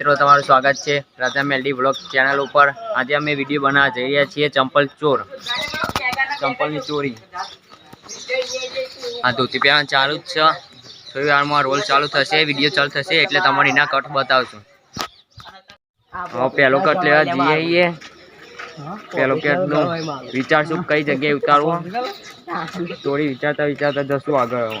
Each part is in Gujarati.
મિત્રો, તમારું સ્વાગત છે રાજા મેલડી બ્લોગ ચેનલ ઉપર. આજે અમે વીડિયો બનાવવા જઈ રહ્યા છીએ ચંપલ ચોર. ચંપલની ચોરી. આ ધોતી પહેરવાનું ચાલુ જ છે. થોડી વારમાં રોલ ચાલુ થશે વીડિયો ચાલુ થશે, એટલે તમારે એના કટ બતાવશું. હવે પહેલો કટ લેવા જઈએ છીએ પહેલો કટનું વિચારશું કઈ જગ્યાએ ઉતારવો? ચોરી વિચારતા વિચારતા જશું આગળ હવે.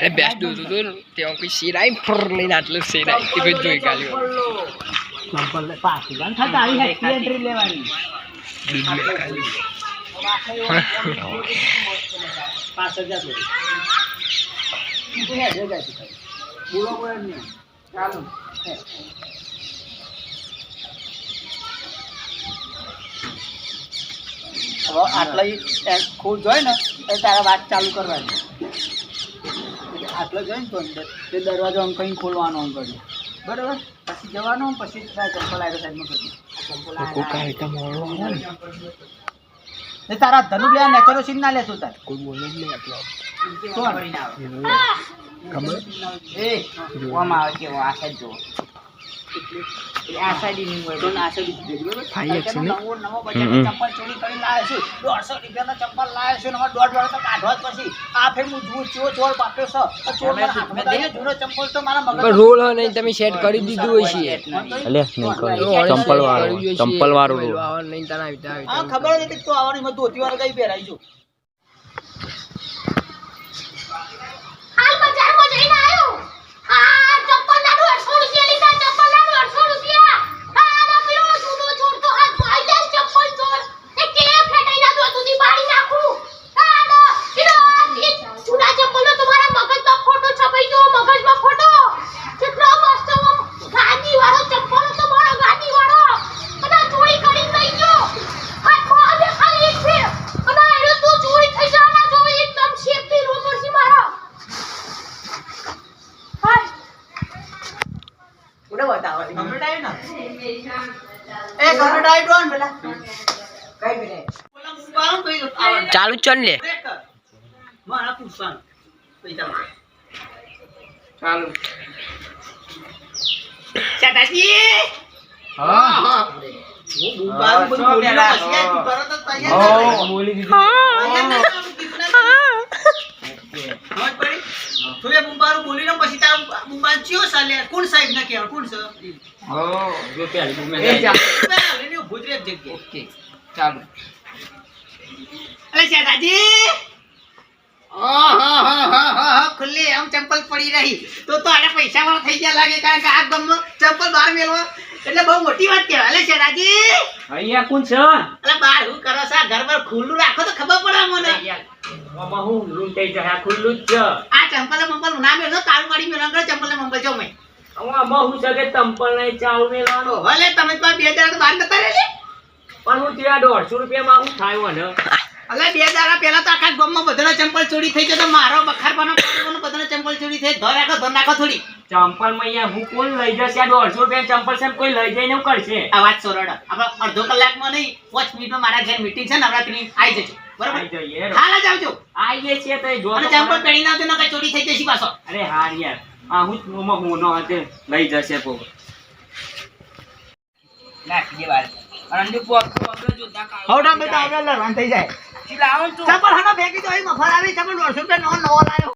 અરે બેસ્ટ દૂધ હતું ને ત્યાં કોઈ શેર આવી ફર લઈને આટલું શેર આવી તે ભાઈ જોઈ કાઢ્યો આટલા ખોટ જોઈ ને તો તારા વાત ચાલુ કરવાની. આટલો જોઈએ ને તો અંદર. તે દરવાજો આમ કંઈ ખોલવાનો આમ કર્યો. બરાબર? પછી જવાનું પછી તારા ચંપલ આવ્યો સાઈડમાં કર્યું ને? તારા ધનુ લેવા નેચરો સીન ના લેશું તાર. કોઈ બોલે જ નહીં આટલો. કોણ? ખબર? એ જોવામાં આવે કે આ સાઈડ જુઓ રોલ હોય નહીં તમે સેટ કરી દીધું હશે અલે નહીં કહું. ચંપલ વાળો. ચંપલ વાળો. રોલ નહીં તને ખબર નથી તો આવવાની મત ધોતી વાળો કઈ પહેરાઈ છું. હાલ બજારમાં જઈને આવ્યો આ ચપ્પલ ના દોઢસો રૂપિયા લીધા ચપ્પલ ના દોઢસો રૂપિયા આ આમાં પેલો જૂનો ચોર તો હાથમાં આઈ જાય ચપ્પલ ચોર એ કે ફેટાઈ ના દો સુધી બાળી નાખું આ દો પેલો આ એ જૂના ચપ્પલનો તમારા મગજમાં ફોટો છપાઈ ગયો મગજમાં ફોટો કેટલો મસ્ત આમ ગાંધી વાળો ચપ્પલ હતો મારો ગાંધી વાળો અને આ ચોરી કરીને લઈ ગયો હાથમાં આવે ખાલી એક ફેર અને એનો તું ચોરી થઈ જવાના જો એકદમ શેપથી રોમર છે મારો હાય ઉડે બતાવો કમ્પ્લીટ આવ્યું ને એ ડોન પેલા. કઈ બોલા આવવાનું ચાલુ જ ચલ લે. મારા પૂછવાનું ચાલુ. ચાટાજી હા. બોલી આ તું એ બુબારું બોલી પછી તારું બુબાન ચિયો સાલે? કોણ સાહેબ ના કહેવાય? કોણ છે? ઓ જો. પેલા લઈને એ જા રહે એક જગ્યાએ. ઓકે. ચાલુ. ચાટાજી ઓહોહોહોહો, ખુલ્લી આમ ચંપલ પડી રહી. તો તો આને પૈસા વાળો થઈ ગયા લાગે કારણ કે આ ગામમાં ચંપલ બહાર મેળવો. એટલે બહુ મોટી વાત કહેવાય. અલે ચાટાજી અહીંયા કોણ છે? અલે બહાર હું કરો છો? ઘર બાર ખુલ્લું રાખો તો ખબર પડે મને. આમાં હું લૂંટાઈ જાય આ ખુલ્લું જ. છે આ ચંપલ મંપલ ના મેળવો તારું મારી મેળવો કરો ચંપલ મંપલ જો મેં. આમાં હું છે કે ચંપલ નહીં ચાલુ મેળવાનો ભલે તમે તો બે હજાર તો બહાર નતા રહેલી પણ હું ત્યાં દોઢસો રૂપિયામાં હું થાય ને અલે બે દાડા પહેલા તો આખા ગામમાં બધાના ચંપલ ચોરી થઈ ગયો તો મારો બખારવાનો બધાના ચંપલ ચોરી થઈ ધર રાખો ધર નાખો થોડી. ચંપલમાં અહીંયા હું કોણ લઈ જશે? આ દોઢસો રૂપિયા ચંપલ છે કોઈ લઈ જઈને હું કરશે? આ વાત સોરડ આપણે અડધો કલાકમાં નહીં પાંચ મિનિટમાં મારા ઘેર મીટિંગ છે નવરાત્રીની. આવી જજો. બરાબર? હાલ જ આવજો. આવીએ છીએ તો જો અને ચંપલ પહેરીને આવજો કઈ ચોરી થઈ જશે પાછો. અરે હા યાર. આ હું મોમાં હું નો હાથે લઈ જશે પો હવડા બેટા આવે લરવાન થઈ જાય. ચંપલ હનો ભેગી તો એ મફર આવી ચંપલ દોઢસો રૂપિયા નવો નવો લાવ્યો